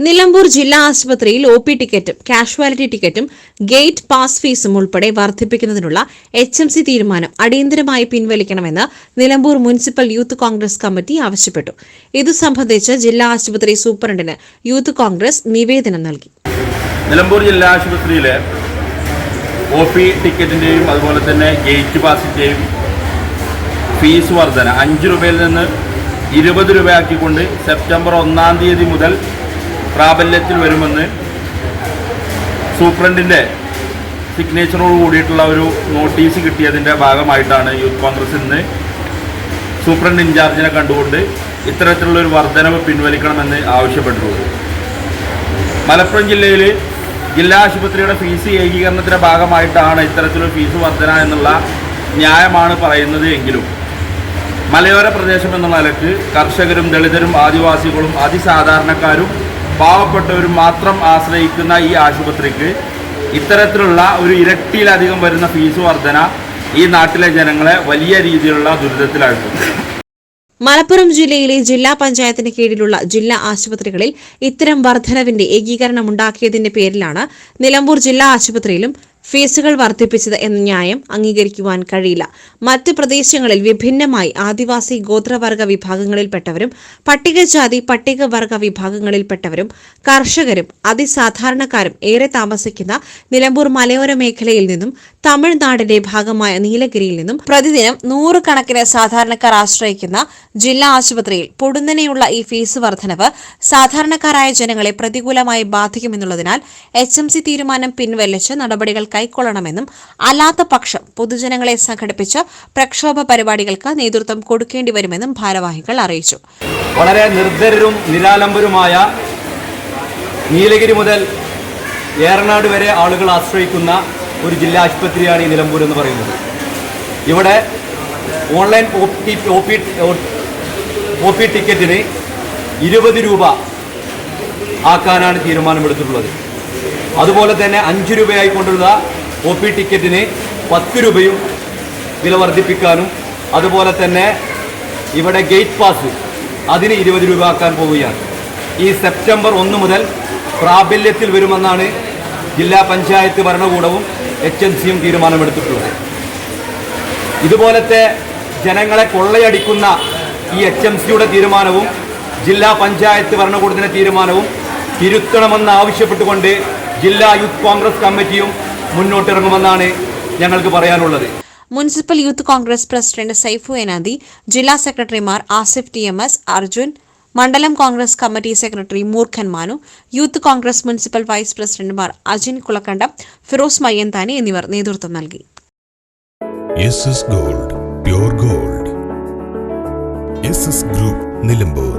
നിലമ്പൂർ ജില്ലാ ആശുപത്രിയിൽ O P ടിക്കറ്റും കാഷ്വാലിറ്റി ടിക്കറ്റും ഗേറ്റ് പാസ് ഫീസും ഉൾപ്പെടെ വർദ്ധിപ്പിക്കുന്നതിനുള്ള എച്ച് എം സി തീരുമാനം അടിയന്തരമായി പിൻവലിക്കണമെന്ന് Nilambur municipal youth Congress committee ആവശ്യപ്പെട്ടു. ഇതു സംബന്ധിച്ച് ജില്ലാ ആശുപത്രി സൂപ്രണ്ടിന് യൂത്ത് കോൺഗ്രസ് നിവേദനം നൽകി. നിലമ്പൂർ ജില്ലാ ആശുപത്രിയിലെ ഒ പി ടിക്കറ്റിന്റെയും അതുപോലെ തന്നെ ഗേറ്റ് പാസിന്റെയും ഫീസ് വർധന അഞ്ച് രൂപയിൽ നിന്ന് ഇരുപത് രൂപയാക്കിക്കൊണ്ട് സെപ്റ്റംബർ ഒന്നാം തീയതി മുതൽ പ്രാബല്യത്തിൽ വരുമെന്ന് സൂപ്രണ്ടിന്റെ സിഗ്നേച്ചറോട് കൂടിയിട്ടുള്ള ഒരു നോട്ടീസ് കിട്ടിയതിന്റെ ഭാഗമായിട്ടാണ് യൂത്ത് കോൺഗ്രസ് ഇന്ന് സൂപ്രണ്ട് ഇൻചാർജിനെ കണ്ടുകൊണ്ട് ഇത്തരത്തിലുള്ള ഒരു വർധനവ് പിൻവലിക്കണമെന്ന് ആവശ്യപ്പെട്ടിട്ടുള്ളത്. മലപ്പുറം ജില്ലയിൽ ജില്ലാ ആശുപത്രിയുടെ ഫീസ് ഏകീകരണത്തിന്റെ ഭാഗമായിട്ടാണ് ഇത്തരത്തിലൊരു ഫീസ് വർധന എന്നുള്ള ന്യായമാണ് പറയുന്നത് എങ്കിലും മലയോര പ്രദേശം എന്നുള്ള നിലയ്ക്ക് കർഷകരും ദളിതരും ആദിവാസികളും അതിസാധാരണക്കാരും പാവപ്പെട്ടവരും മാത്രം ആശ്രയിക്കുന്ന ഈ ആശുപത്രിക്ക് ഇത്തരത്തിലുള്ള ഒരു ഇരട്ടിയിലധികം വരുന്ന ഫീസ് വർധന ഈ നാട്ടിലെ ജനങ്ങളെ വലിയ രീതിയിലുള്ള ദുരിതത്തിലാഴ്ത്തും. മലപ്പുറം ജില്ലയിലെ ജില്ലാ പഞ്ചായത്തിന് കീഴിലുള്ള ജില്ലാ ആശുപത്രികളിൽ ഇത്തരം വർധനവിന്റെ ഏകീകരണം ഉണ്ടാക്കിയതിന്റെ പേരിലാണ് നിലമ്പൂർ ജില്ലാ ആശുപത്രിയിലും ഫീസുകൾ വർദ്ധിപ്പിച്ചത് എന്ന ന്യായം അംഗീകരിക്കുവാൻ കഴിയില്ല. മറ്റ് പ്രദേശങ്ങളിൽ വിഭിന്നമായി ആദിവാസി ഗോത്രവർഗ വിഭാഗങ്ങളിൽപ്പെട്ടവരും പട്ടികജാതി പട്ടികവർഗ വിഭാഗങ്ങളിൽപ്പെട്ടവരും കർഷകരും അതിസാധാരണക്കാരും ഏറെ താമസിക്കുന്ന നിലമ്പൂർ മലയോര മേഖലയിൽ നിന്നും തമിഴ്നാടിന്റെ ഭാഗമായ നീലഗിരിയിൽ നിന്നും പ്രതിദിനം നൂറുകണക്കിന് സാധാരണക്കാർ ആശ്രയിക്കുന്ന ജില്ലാ ആശുപത്രിയിൽ പൊടുന്നനെയുള്ള ഈ ഫീസ് വർധനവ് സാധാരണക്കാരായ ജനങ്ങളെ പ്രതികൂലമായി ബാധിക്കുമെന്നുള്ളതിനാൽ എച്ച് എം സി തീരുമാനം പിൻവലിച്ച് നടപടികൾ കൈക്കൊള്ളണമെന്നും അല്ലാത്ത പക്ഷം പൊതുജനങ്ങളെ സംഘടിപ്പിച്ച് പ്രക്ഷോഭ പരിപാടികൾക്ക് നേതൃത്വം കൊടുക്കേണ്ടി വരുമെന്നും ഭാരവാഹികൾ അറിയിച്ചു. വളരെ നിർദ്ധരരും നിരാലംബരുമായ നീലഗിരി മുതൽ ഏറനാട് വരെ ആളുകൾ ആശ്രയിക്കുന്ന ഒരു ജില്ലാ ആശുപത്രിയാണ് ഈ നിലമ്പൂർ എന്ന് പറയുന്നത്. ഇവിടെ online O P O P ടിക്കറ്റിന് ഇരുപത് രൂപ ആക്കാനാണ് തീരുമാനമെടുത്തിട്ടുള്ളത്. അതുപോലെ തന്നെ അഞ്ച് രൂപയായി കൊണ്ടുള്ള ഒ പി ടിക്കറ്റിന് പത്ത് രൂപയും വില വർദ്ധിപ്പിക്കാനും അതുപോലെ തന്നെ ഇവിടെ ഗേറ്റ് പാസ് അതിന് ഇരുപത് രൂപ ആക്കാൻ പോവുകയാണ്. ഈ സെപ്റ്റംബർ ഒന്ന് മുതൽ പ്രാബല്യത്തിൽ വരുമെന്നാണ് ജില്ലാ പഞ്ചായത്ത് ഭരണകൂടവും എച്ച് എൻ സിയും തീരുമാനമെടുത്തിട്ടുള്ളത്. ഇതുപോലത്തെ ജനങ്ങളെ കൊള്ളയടിക്കുന്ന ഈ എച്ച് എം സിയുടെ തീരുമാനവും ജില്ലാ പഞ്ചായത്ത് ഭരണകൂടത്തിന്റെ തീരുമാനവും തിരുത്തണമെന്ന് ആവശ്യപ്പെട്ടുകൊണ്ട് ജില്ലാ യൂത്ത് കോൺഗ്രസ് കമ്മിറ്റിയും മുന്നോട്ടിറങ്ങുമെന്നാണ് ഞങ്ങൾക്ക് പറയാനുള്ളത്. Municipal youth Congress president Saifu Enadi ജില്ലാ സെക്രട്ടറിമാർ Asif T M S Arjun മണ്ഡലം Congress committee secretary Moorkhan Manu youth Congress municipal vice പ്രസിഡന്റുമാർ അജിൻ കുളക്കണ്ടം ഫിറോസ് മയ്യന്താനി എന്നിവർ നേതൃത്വം നൽകി. S S gold pure gold. S S group Nilambur.